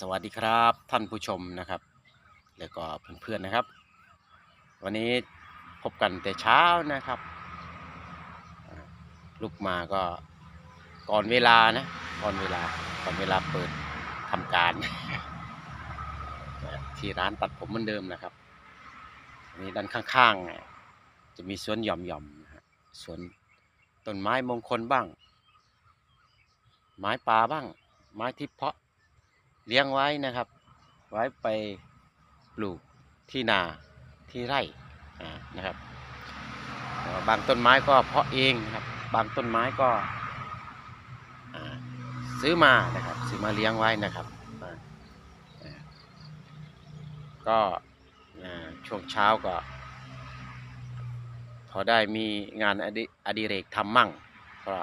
สวัสดีครับท่านผู้ชมนะครับ แล้วก็เพื่อนๆนะครับ วันนี้พบกันแต่เช้านะครับลุกมาก็ก่อนเวลานะก่อนเวลาก่อนเวลาเปิดทำการ ที่ร้านตัดผมเหมือนเดิมนะครับอันนี้ด้านข้างๆจะมีสวนหย่อมๆนะฮะสวนต้นไม้มงคลบ้าง ไม้ป่าบ้าง ไม้ที่เพาะ เลี้ยงไว้นะครับ ไว้ไปปลูกที่นาที่ไร่นะครับ บางต้นไม้ก็เพาะเองนะครับ บางต้นไม้ก็ซื้อมานะครับ ซื้อมาเลี้ยงไว้นะครับก็ช่วงเช้าก็ พอได้มีงานอดิอดิเรกทำมั่งก็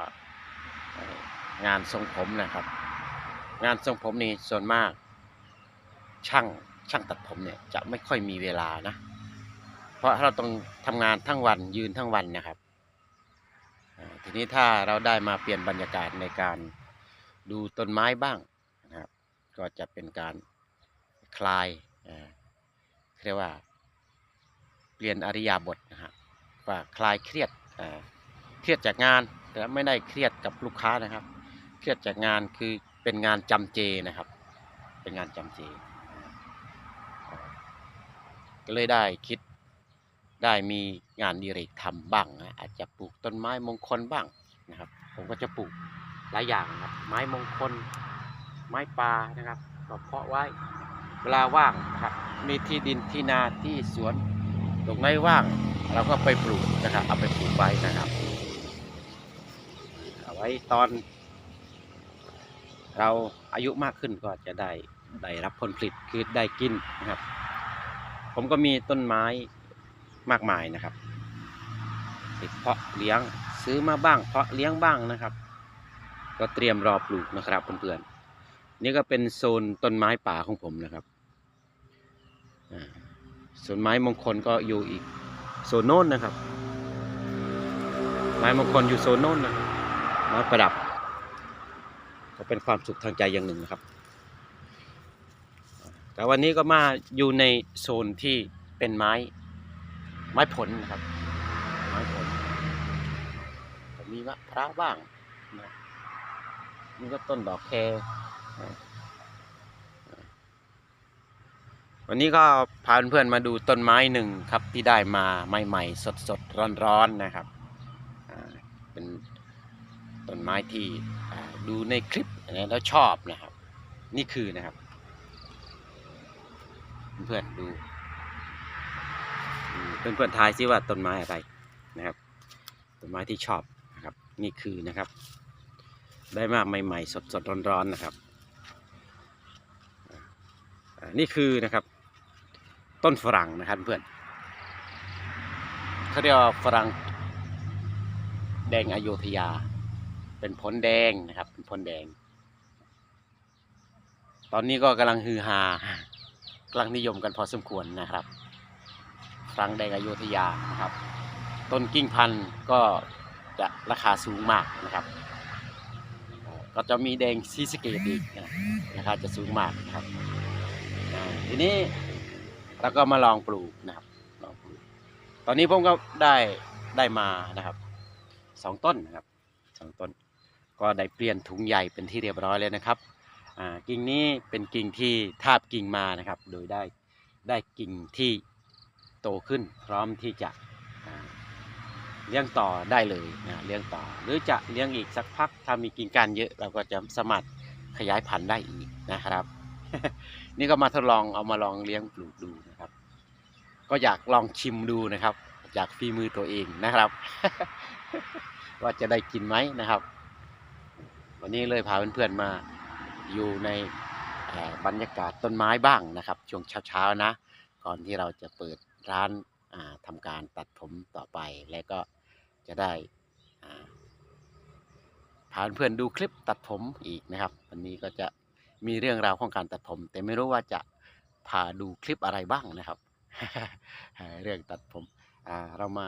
งานทรงผมนะครับ งานทรงผมนี่ส่วนมาก ช่างช่างตัดผมเนี่ยจะไม่ค่อยมีเวลานะ เพราะเราต้องทำงานทั้งวันยืนทั้งวันนะครับทีนี้ถ้าเราได้มาเปลี่ยนบรรยากาศในการดูต้นไม้บ้างนะครับ ก็จะเป็นการคลายเรียกว่า เปลี่ยนอริยาบทนะฮะว่าคลายเครียดเครียดจากงานแต่ไม่ได้เครียดกับลูกค้านะครับ เครียดจากงานคือ เป็นงานจำเจนะครับ เป็นงานจำเจ ก็เลยได้คิดได้มีงานดีเรกทำบ้างนะอาจจะปลูกต้นไม้มงคลบ้างนะครับ ผมก็จะปลูกหลายอย่างนะครับ ไม้มงคล ไม้ป่านะครับก็เพาะไว้เวลาว่างนะครับ มีที่ดินที่นาที่สวนตรงไหนว่างเราก็ไปปลูกนะครับ เอาไปปลูกไว้นะครับ เอาไว้ตอน เราอายุมากขึ้นก็จะได้ได้รับผลผลิตคือได้กินนะครับ ผมก็มีต้นไม้มากมายนะครับเพาะเลี้ยงซื้อมาบ้าง เพาะเลี้ยงบ้างนะครับ ก็เตรียมรอปลูกนะครับเพื่อนๆนี่ก็เป็นโซนต้นไม้ป่าของผมนะครับอ่าส่วนไม้มงคลก็อยู่อีกโซนโน้นนะครับ ไม้มงคลอยู่โซนโน้นนะไม้ประดับ ก็เป็นความสุขทางใจอย่างหนึ่งนะครับ แต่วันนี้ก็มาอยู่ในโซนที่เป็นไม้ไม้ผลนะครับ ไม้ผลมีมะพร้าวบ้างนะนี่ก็ต้นดอกแคนะวันนี้ก็พาเพื่อนมาดูต้นไม้หนึ่งครับที่ได้มาใหม่ๆสดๆร้อนๆนะครับเป็นต้นไม้ที่ ดูในคลิปนะแล้วชอบนะครับ นี่คือนะครับ เพื่อนดูเพื่อนๆทายซิว่าต้นไม้อะไรนะครับต้นไม้ที่ชอบนะครับ นี่คือนะครับ ได้มาใหม่ๆ สดๆร้อนๆนะครับนี่คือนะครับ ต้นฝรั่งนะครับเพื่อนเขาเรียกว่าฝรั่งแดงอโยธยา เป็นผลแดงนะครับ เป็นผลแดง ตอนนี้ก็กำลังฮือฮากำลังนิยมกันพอสมควรนะครับฝรั่งแดงอโยธยานะครับ ต้นกิ่งพันธุ์ก็จะราคาสูงมากนะครับ ก็จะมีแดงซีสเกตอีกนะคราคาจะสูงมากนะครับ ทีนี้เราก็มาลองปลูกนะครับลองปลูก ตอนนี้ผมก็ได้ได้มานะครับสองต้นนะครับสองต้น ก็ได้เปลี่ยนถุงใหญ่เป็นที่เรียบร้อยเลยนะครับกิ่งนี้เป็นกิ่งที่ทาบกิ่งมานะครับ โดยได้ได้กิ่งที่โตขึ้นพร้อมที่จะเลี้ยงต่อได้เลยนะเลี้ยงต่อ หรือจะเลี้ยงอีกสักพักถ้ามีกิ่งก้านเยอะ เราก็จะสามารถขยายพันธุ์ได้อีกนะครับ นี่ก็มาทดลองเอามาลองเลี้ยงปลูกดูนะครับ ก็อยากลองชิมดูนะครับอยากฝีมือตัวเองนะครับ ว่าจะได้กินไหมนะครับ วันนี้เลยพาเพื่อนๆมาอยู่ในบรรยากาศต้นไม้บ้างนะครับ ช่วงเช้าๆนะ ก่อนที่เราจะเปิดร้านาทำการตัดผมต่อไปและก็จะได้พาเพื่อนๆดูคลิปตัดผมอีกนะครับ วันนี้ก็จะมีเรื่องราวของการตัดผม แต่ไม่รู้ว่าจะพาดูคลิปอะไรบ้างนะครับ เรื่องตัดผมเรามา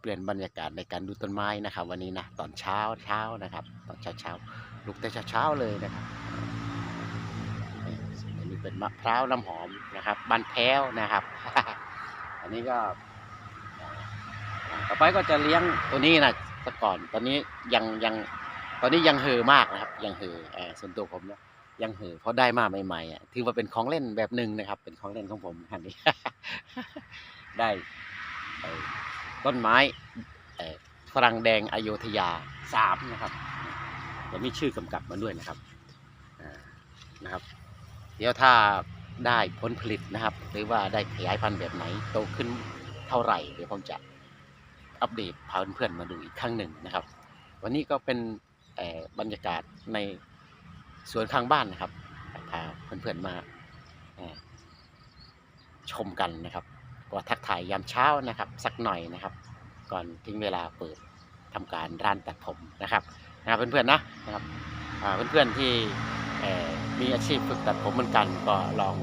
เปลี่ยนบรรยากาศในการดูต้นไม้นะครับ วันนี้นะตอนเช้าเช้านะครับ ตอนเช้าเช้า ลุกแต่เช้าๆเลยนะครับอันเป็นมะพร้าวน้ำหอมนะครับบันแพ้วนะครับ อันนี้ก็ ต่อไปก็จะเลี้ยงตัวนี้นะแต่ก่อน ตอนนี้ยังยังตอนนี้ยังเห่อมากนะครับ ยังเห่อเอ่อส่วนตัวผมนะยังเห่อเพราะได้มาใหม่ๆอะถือว่าเป็นของเล่นแบบหนึ่งนะครับ เป็นของเล่นของผมอันนี้ ได้ต้นไม้ฝรั่งแดงอโยธยาสามนะครับ แล้วมีชื่อกำกับมาด้วยนะครับนะครับ เดี๋ยวถ้าได้ผลผลิตนะครับ หรือว่าได้ขยายพันธุ์แบบไหนโตขึ้นเท่าไหร่ เดี๋ยวผมจะอัปเดตพาเพื่อนๆมาดูอีกครั้งหนึ่งนะครับ วันนี้ก็เป็นบรรยากาศในสวนข้างบ้านนะครับพาเพื่อนๆมาเอ่อชมกันนะครับก็ทักทายยามเช้านะครับ สักหน่อยนะครับ ก่อนถึงเวลาเปิดทำการร้านตัดผมนะครับ นะครับเพื่อนๆนะนะครับเพื่อนๆที่มีอาชีพฝึกตัดผมเหมือนกัน ก็ลอง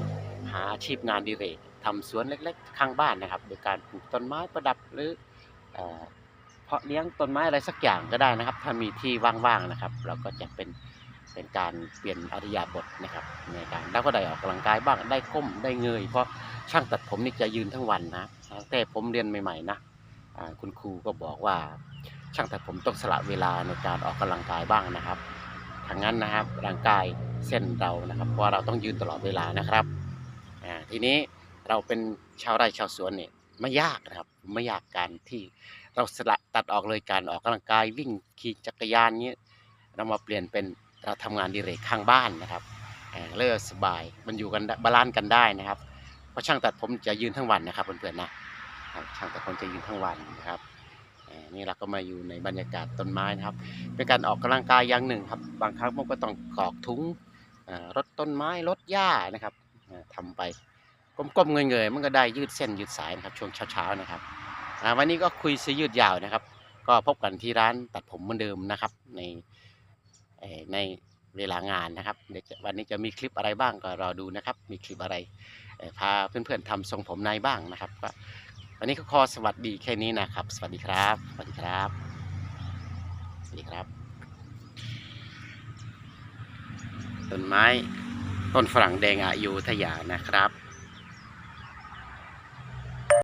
หาอาชีพงานดีเรกทำสวนเล็กๆ ข้างบ้านนะครับ โดยการปลูกต้นไม้ประดับหรือเพาะเลี้ยงต้นไม้อะไรสักอย่างก็ได้นะครับ ถ้ามีที่ว่างๆนะครับ เราก็จะเป็นเป็นการเปลี่ยนอริยาบทนะครับในการแล้วก็ได้ออกกำลังกายบ้างได้ก้มได้เงย เพราะช่างตัดผมนี่จะยืนทั้งวันนะแต่ผมเรียนใหม่ๆนะคุณครูก็บอกว่า ช่างแตัดผมต้องสละเวลาในการออกกำลังกายบ้างนะครับทางนั้นนะครับร่างกายเส้นเรานะครับ เพราะเราต้องยืนตลอดเวลานะครับอ่าทีนี้เราเป็นชาวไร่ชาวสวนเนี่ยไม่ยากนะครับไม่ยากการที่เราสละตัดออกเลยการออกกำลังกายวิ่งขี่จักรยานเนี้ยเรามาเปลี่ยนเป็นเราทำงานดีเรกข้างบ้านนะครับอ่าเลิกสบายมันอยู่กันบาลานซ์กันได้นะครับ เพราะช่างตัดผมจะยืนทั้งวันนะครับเพื่อนๆนะช่างตัดผมจะยืนทั้งวันนะครับ นี่เราก็มาอยู่ในบรรยากาศต้นไม้นะครับ เป็นการออกกำลังกายอย่างหนึ่งครับ บางครั้งผมก็ต้องกอกถุงรดต้นไม้รดหญ้านะครับเอ่อทำไปก้มๆเงยๆมันก็ได้ยืดเส้นยืดสายนะครับช่วงเช้าๆนะครับวันนี้ก็คุยซื้อยืดยาวนะครับ ก็พบกันที่ร้านตัดผมเหมือนเดิมนะครับในในเวลางานนะครับวันนี้จะมีคลิปอะไรบ้างก็รอดูนะครับ มีคลิปอะไรพาเพื่อนๆทำทรงผมในบ้างนะครับก็ วันนี้ก็ขอสวัสดีแค่นี้นะครับ สวัสดีครับ สวัสดีครับ สวัสดีครับ ต้นไม้ ต้นฝรั่งแดงอายุทยานะครับ